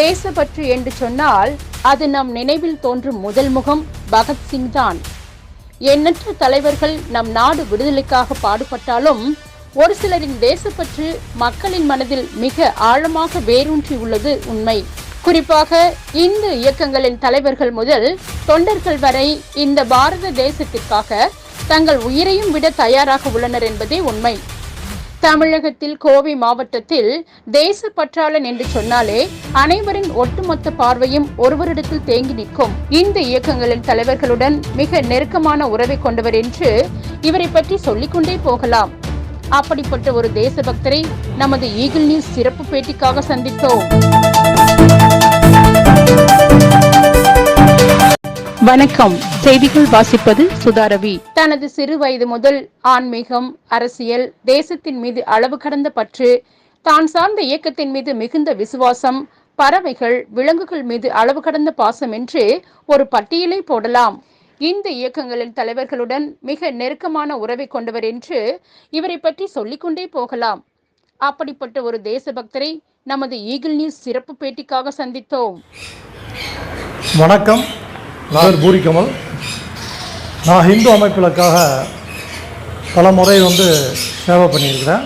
தேசப்பற்று என்று சொன்னால் அது நம் நினைவில் தோன்றும் முதல் முகம் பகத்சிங் தான். எண்ணற்ற தலைவர்கள் நம் நாடு விடுதலைக்காக பாடுபட்டாலும் ஒரு சிலரின் தேசப்பற்று மக்களின் மனதில் மிக ஆழமாக வேரூன்றி உள்ளது உண்மை. குறிப்பாக இந்து இயக்கங்களின் தலைவர்கள் முதல் தொண்டர்கள் வரை இந்த பாரத தேசத்திற்காக தங்கள் உயிரையும் விட தயாராக உள்ளனர் என்பதே உண்மை. தமிழகத்தில் கோவை மாவட்டத்தில் தேசப்பற்றாளன் என்று சொன்னாலே அனைவரின் ஒட்டுமொத்த பார்வையும் ஒருவரிடத்தில் தேங்கி நிற்கும். இந்த இயக்கங்களின் தலைவர்களுடன் மிக நெருக்கமான உறவை கொண்டவர் என்று இவரை பற்றி சொல்லிக்கொண்டே போகலாம். அப்படிப்பட்ட ஒரு தேசபக்தரை நமது ஈகிள் நியூஸ் சிறப்பு பேட்டிக்காக சந்தித்தோம். வணக்கம். செய்திகள் வாசிப்பது சுதாரவி தனது சிறு வயது முதல் ஆன்மீகம் அரசியல் தேசத்தின் மீது அளவு கடந்த பற்று தான் சார்ந்த இயக்கத்தின் மீது மிகுந்த விசுவாசம் பறவைகள் விலங்குகள் மீது அளவு கடந்த பாசம் என்று ஒரு பட்டியலை போடலாம். இந்த இயக்கங்களின் தலைவர்களுடன் மிக நெருக்கமான உறவை கொண்டவர் என்று இவரை பற்றி சொல்லிக்கொண்டே போகலாம். அப்படிப்பட்ட ஒரு தேசபக்தரை நமது ஈகிள் நியூஸ் சிறப்பு பேட்டிக்காக சந்தித்தோம். வணக்கம். நான் பூரி கமல். நான் ஹிந்து அமைப்புகளுக்காக பல முறை வந்து சேவை பண்ணியிருக்கிறேன்.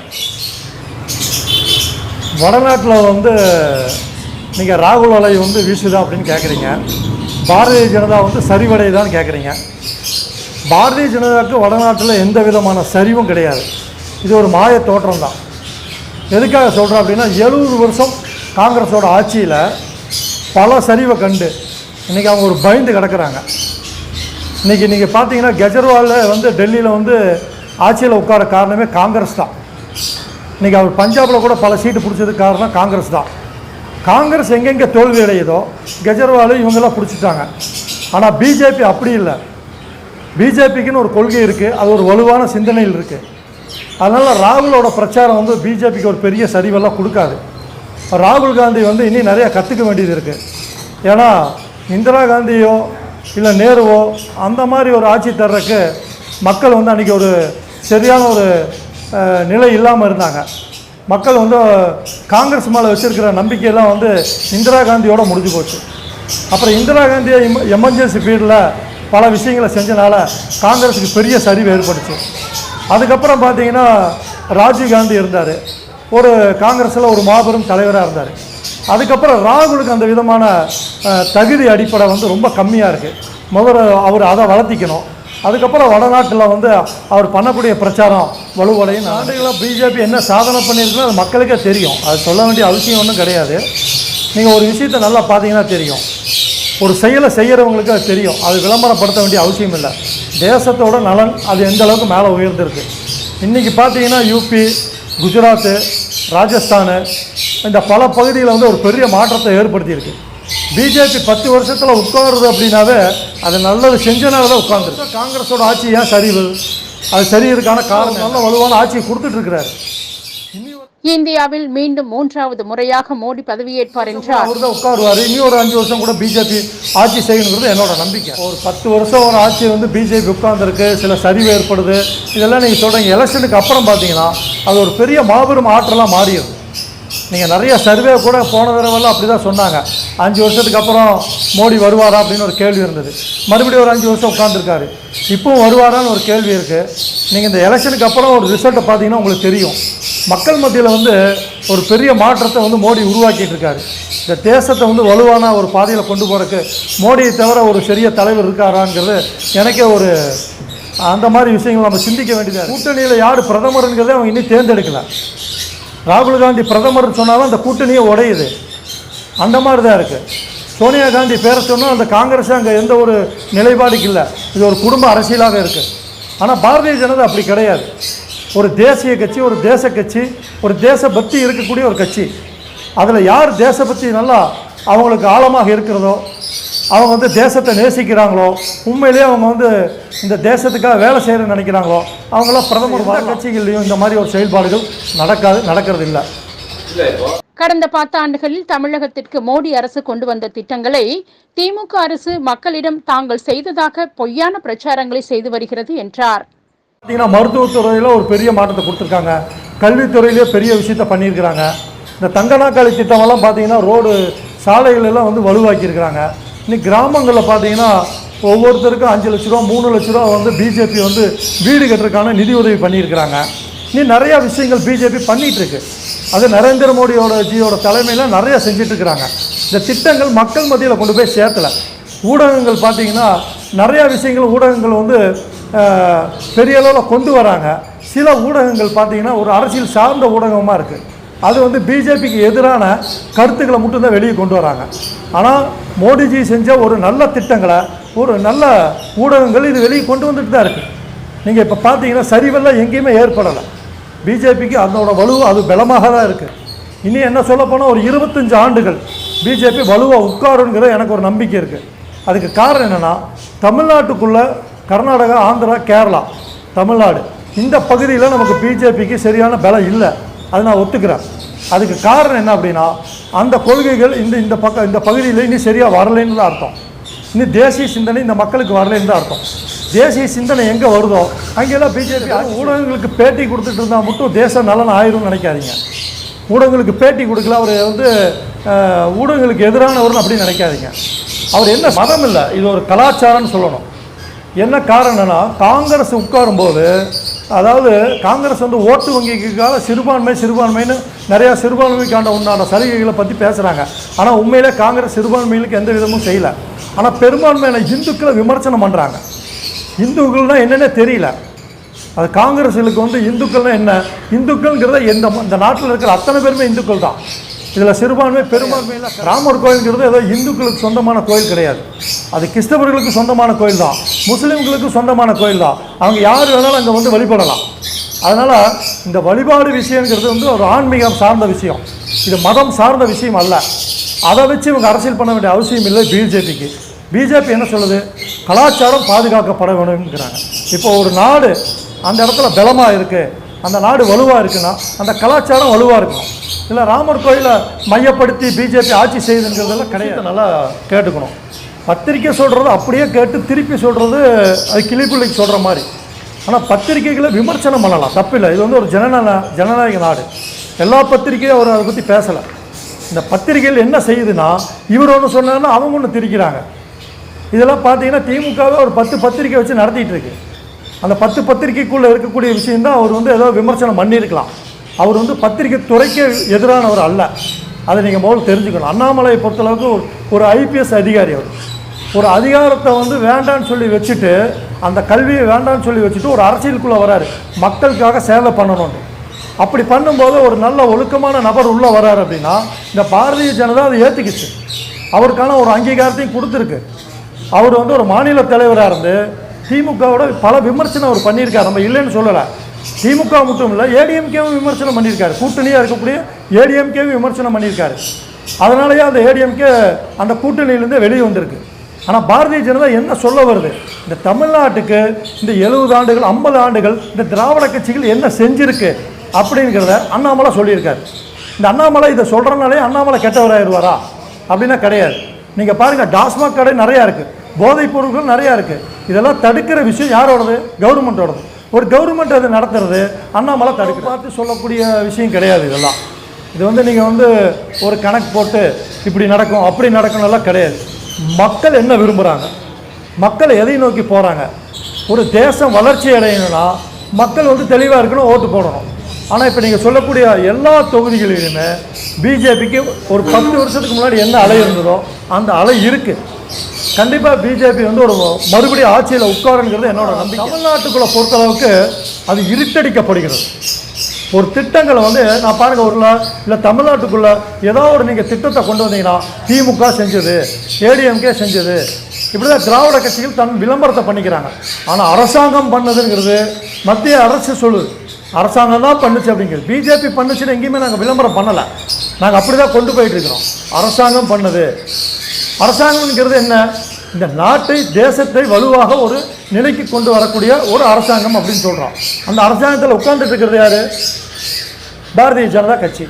வடநாட்டில் வந்து நீங்கள் ராகுல் அலை வந்து வீசுதா அப்படின்னு கேட்குறீங்க பாரதிய ஜனதா வந்து சரிவடையுதான்னு கேட்குறீங்க பாரதிய ஜனதாவுக்கு வடநாட்டில் எந்த விதமான சரிவும் கிடையாது. இது ஒரு மாய தோற்றம் தான். எதுக்காக சொல்கிறேன் அப்படின்னா எழுபது வருஷம் காங்கிரஸோட ஆட்சியில் பல சரிவை கண்டு இன்றைக்கி அவங்க ஒரு பயந்து கிடக்குறாங்க. இன்றைக்கி நீங்கள் பார்த்தீங்கன்னா கெஜ்ரிவாலில் வந்து டெல்லியில் வந்து ஆட்சியில் உட்கார காரணமே காங்கிரஸ் தான். இன்றைக்கி அவர் பஞ்சாபில் கூட பல சீட்டு பிடிச்சதுக்கு காரணம் காங்கிரஸ் தான். காங்கிரஸ் எங்கெங்கே தோல்வி அடையுதோ கெஜ்ரிவால் இவங்கெல்லாம் பிடிச்சிட்டாங்க. ஆனால் பிஜேபி அப்படி இல்லை. பிஜேபிக்குன்னு ஒரு கொள்கை இருக்குது அது ஒரு வலுவான சிந்தனையில் இருக்குது அதனால் ராகுலோட பிரச்சாரம் வந்து பிஜேபிக்கு ஒரு பெரிய சரிவெல்லாம் கொடுக்காது. ராகுல் காந்தி வந்து இன்னும் நிறையா கற்றுக்க வேண்டியது இருக்குது ஏன்னா இந்திரா காந்தியோ இல்லை நேருவோ அந்த மாதிரி ஒரு ஆட்சி தர்றதுக்கு மக்கள் வந்து அன்றைக்கி ஒரு சரியான ஒரு நிலை இல்லாமல் இருந்தாங்க. மக்கள் வந்து காங்கிரஸ் மேலே வச்சுருக்கிற நம்பிக்கையெல்லாம் வந்து இந்திரா காந்தியோட முடிஞ்சு போச்சு. அப்புறம் இந்திரா காந்தியை எமர்ஜென்சி பீரியடில் பல விஷயங்களை செஞ்சனால காங்கிரஸுக்கு பெரிய சரிவு ஏற்பட்டுச்சு. அதுக்கப்புறம் பார்த்தீங்கன்னா ராஜீவ் காந்தி இருந்தார். ஒரு காங்கிரஸில் ஒரு மாபெரும் தலைவராக இருந்தார். அதுக்கப்புறம் ராகுலுக்கு அந்த விதமான தகுதி அடிப்படை வந்து ரொம்ப கம்மியாக இருக்குது முதல்ல அவர் அதை வளர்த்திக்கணும். அதுக்கப்புறம் வடநாட்டில் வந்து அவர் பண்ணக்கூடிய பிரச்சாரம் வலுவடையும். நாடுகளாக பிஜேபி என்ன சாதனை பண்ணியிருக்குன்னு அது மக்களுக்கே தெரியும். அது சொல்ல வேண்டிய அவசியம் ஒன்றும் கிடையாது. நீங்கள் ஒரு விஷயத்தை நல்லா பார்த்தீங்கன்னா தெரியும். ஒரு செயலை செய்கிறவங்களுக்கு அது தெரியும். அது விளம்பரப்படுத்த வேண்டிய அவசியம் இல்லை. தேசத்தோட நலன் அது எந்த அளவுக்கு மேலே உயர்ந்திருக்கு. இன்றைக்கி பார்த்தீங்கன்னா யூபி குஜராத்து ராஜஸ்தானு இந்த பல பகுதியில் வந்து ஒரு பெரிய மாற்றத்தை ஏற்படுத்தியிருக்கு. பிஜேபி பத்து வருஷத்தில் உட்காருது அப்படின்னாவே அது நல்லது செஞ்சனால தான் உட்காந்துருக்கு காங்கிரஸோட ஆட்சி ஏன் சரிவு? அது சரியதுக்கான காரணம் நல்ல வலுவான ஆட்சியை கொடுத்துட்ருக்கிறாரு. இந்தியாவில் மீண்டும் மூன்றாவது முறையாக மோடி பதவியேற்பார் என்றார். அவர் தான் உட்காருவார். இனி ஒரு அஞ்சு வருஷம் கூட பிஜேபி ஆட்சி செய்யணுங்கிறது என்னோட நம்பிக்கை. ஒரு பத்து வருஷம் ஒரு ஆட்சி வந்து பிஜேபி உட்கார்ந்துருக்கு சில சரிவு ஏற்படுது. இதெல்லாம் நீங்கள் சொல்கிறீங்க எலெக்ஷனுக்கு அப்புறம் பார்த்தீங்கன்னா அது ஒரு பெரிய மாபெரும் ஆற்றலாக மாறிடுது. நீங்கள் நிறைய சர்வே கூட போன தடவைலாம் அப்படி தான் சொன்னாங்க. அஞ்சு வருஷத்துக்கு அப்புறம் மோடி வருவாரா அப்படின்னு ஒரு கேள்வி இருந்தது. மறுபடியும் ஒரு அஞ்சு வருஷம் உட்காந்துருக்காரு இப்போவும் வருவாரான்னு ஒரு கேள்வி இருக்குது நீங்கள் இந்த எலெக்ஷனுக்கு அப்புறம் ஒரு ரிசல்ட்டை பார்த்தீங்கன்னா உங்களுக்கு தெரியும். மக்கள் மத்தியில் வந்து ஒரு பெரிய மாற்றத்தை வந்து மோடி உருவாக்கிட்டு இருக்காரு. இந்த தேசத்தை வந்து வலுவான ஒரு பாதையில் கொண்டு போகிறதுக்கு மோடியை தவிர ஒரு பெரிய தலைவர் இருக்காராங்கிறது எனக்கே ஒரு அந்த மாதிரி விஷயங்கள் நம்ம சிந்திக்க வேண்டியதாக கூட்டணியில் யார் பிரதமருங்கிறதே அவங்க இன்னும் தேர்ந்தெடுக்கலை. ராகுல் காந்தி பிரதமர் சொன்னாலும் அந்த கூட்டணியே உடையுது. அந்த மாதிரி தான் இருக்குது சோனியா காந்தி பேரை சொன்னால் அந்த காங்கிரஸ் அங்கே எந்த ஒரு நிலைப்பாடுக்கு இல்லை. இது ஒரு குடும்ப அரசியலாக இருக்குது ஆனால் பாரதிய ஜனதா அப்படி கிடையாது. ஒரு தேசிய கட்சி ஒரு தேச கட்சி ஒரு தேசபக்தி இருக்கக்கூடிய ஒரு கட்சி. அதில் யார் தேசபக்தி நல்லா அவங்களுக்கு ஆழமாக இருக்கிறதோ அவங்க வந்து தேசத்தை நேசிக்கிறாங்களோ உண்மையிலேயே அவங்க வந்து இந்த தேசத்துக்காக வேலை செய்யணும்னு நினைக்கிறாங்களோ அவங்களாம் பிரதமர் வர கட்சிகள்லையும் இந்த மாதிரி ஒரு செயல்பாடுகள் நடக்காது நடக்கிறது இல்லை. கடந்த பத்தாண்டுகளில் தமிழகத்திற்கு மோடி அரசு கொண்டு வந்த திட்டங்களை திமுக அரசு மக்களிடம் தாங்கள் செய்ததாக பொய்யான பிரச்சாரங்களை செய்து வருகிறது என்றார். பார்த்தீங்கன்னா மருத்துவத்துறையில் ஒரு பெரிய மாற்றத்தை கொடுத்துருக்காங்க. கல்வித்துறையிலேயே பெரிய விஷயத்த பண்ணியிருக்கிறாங்க. இந்த தங்க நாற்காலி திட்டமெல்லாம் பார்த்தீங்கன்னா ரோடு சாலைகள் எல்லாம் வந்து வலுவாக்கியிருக்கிறாங்க. இன்னைக்கு கிராமங்களில் பார்த்தீங்கன்னா ஒவ்வொருத்தருக்கும் அஞ்சு லட்ச ரூபா மூணு லட்ச ரூபா வந்து பிஜேபி வந்து வீடு கட்டுறதுக்கான நிதி உதவி பண்ணியிருக்கிறாங்க. இன்னும் நிறையா விஷயங்கள் பிஜேபி பண்ணிகிட்ருக்கு அது நரேந்திர மோடியோட ஜியோட தலைமையில் நிறையா செஞ்சிட்ருக்கிறாங்க இந்த திட்டங்கள் மக்கள் மத்தியில் கொண்டு போய் சேர்த்தல ஊடகங்கள் பார்த்தீங்கன்னா நிறையா விஷயங்கள் ஊடகங்கள் வந்து பெரிய அளவில் கொண்டு வராங்க. சில ஊடகங்கள் பார்த்திங்கன்னா ஒரு அரசியல் சார்ந்த ஊடகமாக இருக்குது அது வந்து பிஜேபிக்கு எதிரான கருத்துக்களை மட்டும்தான் வெளியே கொண்டு வராங்க. ஆனால் மோடிஜி செஞ்ச ஒரு நல்ல திட்டங்களை ஒரு நல்ல ஊடகங்கள் இது வெளியே கொண்டு வந்துட்டு தான் இருக்குது நீங்கள் இப்போ பார்த்தீங்கன்னா சரிவெல்லாம் எங்கேயுமே ஏற்படலை. பிஜேபிக்கு அதனோட வலு அது பலமாக தான் இருக்குது இனி என்ன சொல்ல போனால் ஒரு இருபத்தஞ்சு ஆண்டுகள் பிஜேபி வலுவாக உட்காருங்கிற எனக்கு ஒரு நம்பிக்கை இருக்குது அதுக்கு காரணம் என்னென்னா தமிழ்நாட்டுக்குள்ளே கர்நாடகா ஆந்திரா கேரளா தமிழ்நாடு இந்த பகுதியில் நமக்கு பிஜேபிக்கு சரியான பலம் இல்லை. அதை நான் ஒத்துக்கிறேன். அதுக்கு காரணம் என்ன அப்படின்னா அந்த கொள்கைகள் இந்த இந்த பக்கம் இந்த பகுதியில் இன்னும் சரியாக வரலைன்னு தான் அர்த்தம். இன்னும் தேசிய சிந்தனை இந்த மக்களுக்கு வரலைன்னு தான் அர்த்தம். தேசிய சிந்தனை எங்கே வருதோ அங்கெல்லாம் பிஜேபி ஊடகங்களுக்கு பேட்டி கொடுத்துட்டு இருந்தால் மட்டும் தேச நலன் ஆயிரும்னு நினைக்காதீங்க. ஊடகங்களுக்கு பேட்டி கொடுக்கல அவர் வந்து ஊடகங்களுக்கு எதிரானவர்னு அப்படி நினைக்காதீங்க. அவர் என்ன மதம் இல்லை இது ஒரு கலாச்சாரம்னு சொல்லணும். என்ன காரணம்னா காங்கிரஸ் உட்காரும்போது அதாவது காங்கிரஸ் வந்து ஓட்டு வங்கிக்காக சிறுபான்மை சிறுபான்மைன்னு நிறையா சிறுபான்மைக்கான உண்டான சலுகைகளை பற்றி பேசுகிறாங்க ஆனால் உண்மையிலே காங்கிரஸ் சிறுபான்மைகளுக்கு எந்த விதமும் செய்யலை. ஆனால் பெரும்பான்மையான இந்துக்களை விமர்சனம் பண்ணுறாங்க இந்துக்கள்னால் என்னென்ன தெரியல. அது காங்கிரஸுகளுக்கு வந்து இந்துக்கள்னால் என்ன? இந்துக்கள்ங்கிறத எந்த இந்த நாட்டில் இருக்கிற அத்தனை பேருமே இந்துக்கள் தான். இதில் சிறுபான்மை பெரும்பான்மையில் ராமர் கோயில்ங்கிறது ஏதோ இந்துக்களுக்கு சொந்தமான கோயில் கிடையாது. அது கிறிஸ்தவர்களுக்கு சொந்தமான கோயில் தான் முஸ்லீம்களுக்கு சொந்தமான கோயில் தான் அவங்க யார் வேணாலும் அங்கே வந்து வழிபடலாம். அதனால் இந்த வழிபாடு விஷயங்கிறது வந்து ஒரு ஆன்மீகம் சார்ந்த விஷயம். இது மதம் சார்ந்த விஷயம் அல்ல. அதை வச்சு இவங்க அரசியல் பண்ண வேண்டிய அவசியம் இல்லை பிஜேபிக்கு. பிஜேபி என்ன சொல்லுது? கலாச்சாரம் பாதுகாக்கப்பட வேணும்ங்கிறாங்க. இப்போ ஒரு நாடு அந்த இடத்துல பலமாக இருக்குது அந்த நாடு வலுவாக இருக்குன்னா அந்த கலாச்சாரம் வலுவாக இருக்கணும் இல்லை ராமர் கோயிலை மையப்படுத்தி பிஜேபி ஆட்சி செய்யுதுங்கிறதெல்லாம் கிடையாது. நல்லா கேட்டுக்கணும். பத்திரிக்கை சொல்கிறது அப்படியே கேட்டு திருப்பி சொல்கிறது அது கிளிப்பிள்ளைக்கு சொல்கிற மாதிரி. ஆனால் பத்திரிக்கைகளை விமர்சனம் பண்ணலாம். தப்பில்லை. இது வந்து ஒரு ஜனநாயக ஜனநாயக நாடு. எல்லா பத்திரிக்கையும் அவர் அதை பற்றி பேசலை. இந்த பத்திரிகைகள் என்ன செய்யுதுன்னா இவர் ஒன்று சொன்னாருன்னா அவங்க ஒன்று திரிக்கிறாங்க. இதெல்லாம் பார்த்தீங்கன்னா திமுகவே ஒரு பத்து பத்திரிக்கை வச்சு நடத்திட்டு இருக்கு. அந்த பத்து பத்திரிக்கைக்குள்ளே இருக்கக்கூடிய விஷயம்தான் அவர் வந்து ஏதோ விமர்சனம் பண்ணியிருக்கலாம். அவர் வந்து பத்திரிக்கை துறைக்கு எதிரானவர் அல்ல. அதை நீங்கள் முதல்ல தெரிஞ்சுக்கணும். அண்ணாமலையை பொறுத்தளவுக்கு ஒரு ஐபிஎஸ் அதிகாரி அவர். ஒரு அதிகாரத்தை வந்து வேண்டான்னு சொல்லி வச்சுட்டு அந்த கல்வியை வேண்டான்னு சொல்லி வச்சுட்டு ஒரு அரசியலுக்குள்ளே வராரு. மக்களுக்காக சேவை பண்ணணும்னு. அப்படி பண்ணும்போது ஒரு நல்ல ஒழுக்கமான நபர் உள்ளே வராரு அப்படின்னா இந்த பாரதிய ஜனதா அதை ஏற்றுக்கிச்சு அவருக்கான ஒரு அங்கீகாரத்தையும் கொடுத்துருக்கு. அவர் வந்து ஒரு மாநில தலைவராக இருந்து திமுகவோட பல விமர்சனம் அவர் பண்ணியிருக்காரு. நம்ம இல்லைன்னு சொல்லலை. திமுக மட்டும் இல்லை ஏடிஎம்கேவும் விமர்சனம் பண்ணியிருக்காரு. கூட்டணியாக இருக்கக்கூடிய ஏடிஎம்கேவும் விமர்சனம் பண்ணியிருக்காரு. அதனாலேயே அந்த ஏடிஎம்கே அந்த கூட்டணியிலேருந்து வெளியே வந்திருக்கு. ஆனால் பாரதிய ஜனதா என்ன சொல்ல வருது? இந்த தமிழ்நாட்டுக்கு இந்த எழுபது ஆண்டுகள் ஐம்பது ஆண்டுகள் இந்த திராவிட கட்சிகள் என்ன செஞ்சுருக்கு அப்படிங்கிறத அண்ணாமலை சொல்லியிருக்காரு. இந்த அண்ணாமலை இதை சொல்கிறனாலே அண்ணாமலை கெட்டவராயிருவாரா? அப்படின்னா கிடையாது. நீங்கள் பாருங்கள் டாஸ்மாக் கடை நிறையா இருக்குது போதைப் பொருட்கள் நிறையா இருக்குது இதெல்லாம் தடுக்கிற விஷயம் யாரோடது? கவர்மெண்ட்டோடது ஒரு கவர்மெண்ட் அதை நடத்துறது அண்ணாமலை தடுக்க பார்த்து சொல்லக்கூடிய விஷயம் கிடையாது இதெல்லாம். இது வந்து நீங்கள் வந்து ஒரு கணக்கு போட்டு இப்படி நடக்கும் அப்படி நடக்கணும்லாம் கிடையாது. மக்கள் என்ன விரும்புகிறாங்க மக்கள் எதை நோக்கி போகிறாங்க ஒரு தேசம் வளர்ச்சி அடையணும்னா மக்கள் வந்து தெளிவாக இருக்கணும் ஓட்டு போடணும். ஆனால் இப்போ நீங்கள் சொல்லக்கூடிய எல்லா தொகுதிகளிலுமே பிஜேபிக்கு ஒரு பத்து வருஷத்துக்கு முன்னாடி என்ன அலை இருந்ததோ அந்த அலை இருக்குது கண்டிப்பாக பிஜேபி வந்து ஒரு மறுபடியும் ஆட்சியில் உட்காருங்கிறது என்னோட நம்பிக்கை. தமிழ்நாட்டுக்குள்ளே பொறுத்தளவுக்கு அது இருட்டடிக்கப்படுகிறது. ஒரு திட்டங்களை வந்து நான் பாருங்க ஒரு இல்லை தமிழ்நாட்டுக்குள்ள ஏதோ ஒரு நீங்கள் திட்டத்தை கொண்டு வந்தீங்கன்னா திமுக செஞ்சது ஏடிஎம்கே செஞ்சது இப்படி தான் திராவிட கட்சிகள் தன் விளம்பரத்தை பண்ணிக்கிறாங்க. ஆனால் அரசாங்கம் பண்ணதுங்கிறது மத்திய அரசு சொல்லுது அரசாங்கம் தான் பண்ணுச்சு அப்படிங்கிறது. பிஜேபி பண்ணுச்சுன்னு எங்கேயுமே நாங்கள் விளம்பரம் பண்ணலை. நாங்கள் அப்படி தான் கொண்டு போயிட்டு இருக்கிறோம். அரசாங்கம் பண்ணது. அரசாங்கம்ங்கிறது என்ன? இந்த நாட்டை தேசத்தை வலுவாக ஒரு நிலைக்கு கொண்டு வரக்கூடிய ஒரு அரசாங்கம் அப்படின்னு சொல்கிறோம் அந்த அரசாங்கத்தில் உட்கார்ந்துட்டு இருக்கிறது யார்? பாரதிய ஜனதா கட்சி.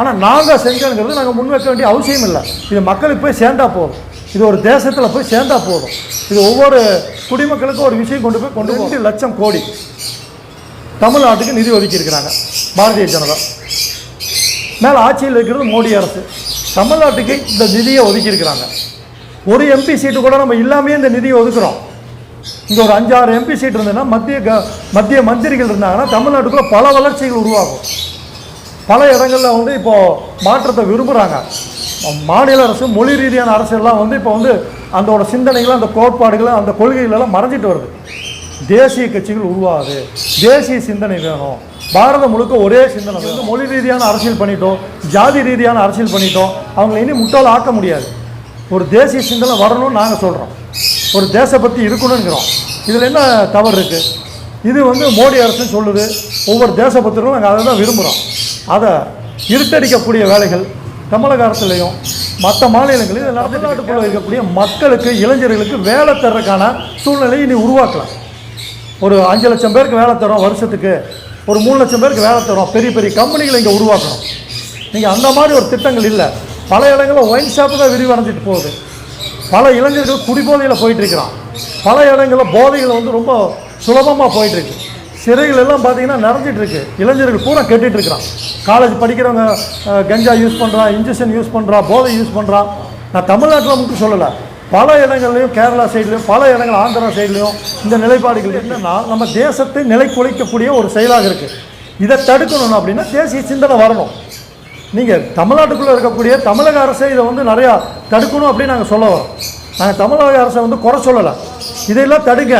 ஆனால் நாங்கள் செஞ்சோங்கிறது நாங்கள் முன்வைக்க வேண்டிய அவசியம் இல்லை. இது மக்களுக்கு போய் சேர்ந்தா போதும். இது ஒரு தேசத்தில் போய் சேர்ந்தா போதும். இது ஒவ்வொரு குடிமக்களுக்கும் ஒரு விஷயம் கொண்டு போய் கொண்டு போய் லட்சம் கோடி தமிழ்நாட்டுக்கு நிதி ஒதுக்கியிருக்கிறாங்க பாரதிய ஜனதா. மேலே ஆட்சியில் இருக்கிறது மோடி அரசு. தமிழ்நாட்டுக்கு இந்த நிதியை ஒதுக்கியிருக்கிறாங்க ஒரு எம்பி சீட்டு கூட நம்ம இல்லாமையே இந்த நிதியை ஒதுக்குறோம். இங்கே ஒரு அஞ்சாறு எம்பி சீட் இருந்ததுன்னா மத்திய க மத்திய மந்திரிகள் இருந்தாங்கன்னா தமிழ்நாட்டுக்குள்ள பல வளர்ச்சிகள் உருவாகும். பல இடங்களில் வந்து இப்போது மாற்றத்தை விரும்புகிறாங்க மாநில அரசு மொழி ரீதியான அரசெல்லாம் வந்து இப்போ வந்து அதோட சிந்தனைகளும் அந்த கோட்பாடுகளும் அந்த கொள்கைகளெல்லாம் மறைஞ்சிட்டு வருது. தேசிய கட்சிகள் உருவாகுது. தேசிய சிந்தனை வேணும். பாரதம் முழுக்க ஒரே சிந்தனை. வந்து மொழி ரீதியான அரசியல் பண்ணிட்டோம் ஜாதி ரீதியான அரசியல் பண்ணிட்டோம். அவங்களை இனி முட்டால் ஆக்க முடியாது. ஒரு தேசிய சிந்தனை வரணும்னு நாங்கள் சொல்கிறோம் ஒரு தேசபக்தி இருக்கணுங்கிறோம். இதில் என்ன தவறு இருக்குது இது வந்து மோடி அரசுன்னு சொல்லுது. ஒவ்வொரு தேசபக்தர்களும் நாங்கள் அதை தான் விரும்புகிறோம் அதை இருட்டடிக்கக்கூடிய வேலைகள் தமிழக அரசுலையும் மற்ற மாநிலங்களில் தமிழ்நாட்டுக்குள்ளே இருக்கக்கூடிய மக்களுக்கு இளைஞர்களுக்கு வேலை தர்றதுக்கான சூழ்நிலையை இனி உருவாக்கலாம். ஒரு அஞ்சு லட்சம் பேருக்கு வேலை தரோம் வருஷத்துக்கு. ஒரு மூணு லட்சம் பேருக்கு வேலை தரோம் பெரிய பெரிய கம்பெனிகளை இங்கே உருவாக்கணும். நீங்கள் அந்த மாதிரி ஒரு திட்டங்கள் இல்லை. பல இடங்களில் ஒயின் ஷாப்பு தான் விரிவடைஞ்சிட்டு போகுது. பல இளைஞர்கள் குடிபோதையில் போயிட்டுருக்கிறான். பல இடங்களில் போதைகள் வந்து ரொம்ப சுலபமாக போயிட்டுருக்கு. சிறைகள் எல்லாம் பார்த்தீங்கன்னா நிறைஞ்சிட்ருக்கு இளைஞர்கள் பூரா கெட்டுட்டு இருக்கிறான் காலேஜ் படிக்கிறவங்க கஞ்சா யூஸ் பண்ணுறான் இன்ஜெக்ஷன் யூஸ் பண்ணுறான் போதை யூஸ் பண்ணுறான் நான் தமிழ்நாட்டில் மட்டும் சொல்லலை. பல இடங்கள்லையும் கேரளா சைட்லேயும் பல இடங்கள் ஆந்திரா சைட்லேயும் இந்த நிலைப்பாடுகள் என்னன்னா நம்ம தேசத்தை நிலைக்குலைக்கக்கூடிய ஒரு செயலாக இருக்குது இதை தடுக்கணும் அப்படின்னா தேசிய சிந்தனை வரணும். நீங்கள் தமிழ்நாட்டுக்குள்ளே இருக்கக்கூடிய தமிழக அரசை இதை வந்து நிறையா தடுக்கணும் அப்படின்னு நாங்கள் சொல்ல வரோம். நாங்கள் தமிழக அரசை வந்து குறை சொல்லலை. இதையெல்லாம் தடுங்க.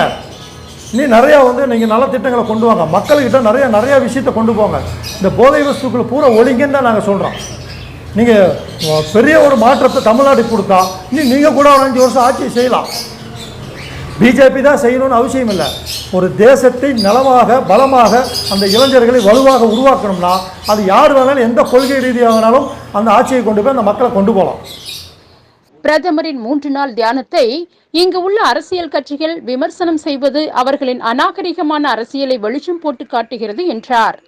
இனி நிறையா வந்து நீங்கள் நல்ல திட்டங்களை கொண்டு வாங்க. மக்கள்கிட்ட நிறையா நிறையா விஷயத்தை கொண்டு போங்க. இந்த போதை வஸ்துக்களை பூரா ஒழிங்கன்னு தான் நாங்கள் சொல்கிறோம் நீங்கள் பெரிய ஒரு மாற்றத்தை தமிழ்நாட்டுக்கு கொடுத்தா நீ நீங்கள் கூட ஒரு அஞ்சு வருஷம் ஆட்சி செய்யலாம். பிஜேபி தான் செய்யணும்னு அவசியம் இல்லை. ஒரு தேசத்தை நலமாக பலமாக அந்த இளைஞர்களை வலுவாக உருவாக்கணும்னா அது யார் வேணாலும் எந்த கொள்கை ரீதியாக வேணாலும் அந்த ஆட்சியை கொண்டு போய் அந்த மக்களை கொண்டு போகலாம். பிரதமரின் மூன்று நாள் தியானத்தை இங்கு உள்ள அரசியல் கட்சிகள் விமர்சனம் செய்வது அவர்களின் அநாகரிகமான அரசியலை வெளிச்சம் போட்டு காட்டுகிறது என்றார்.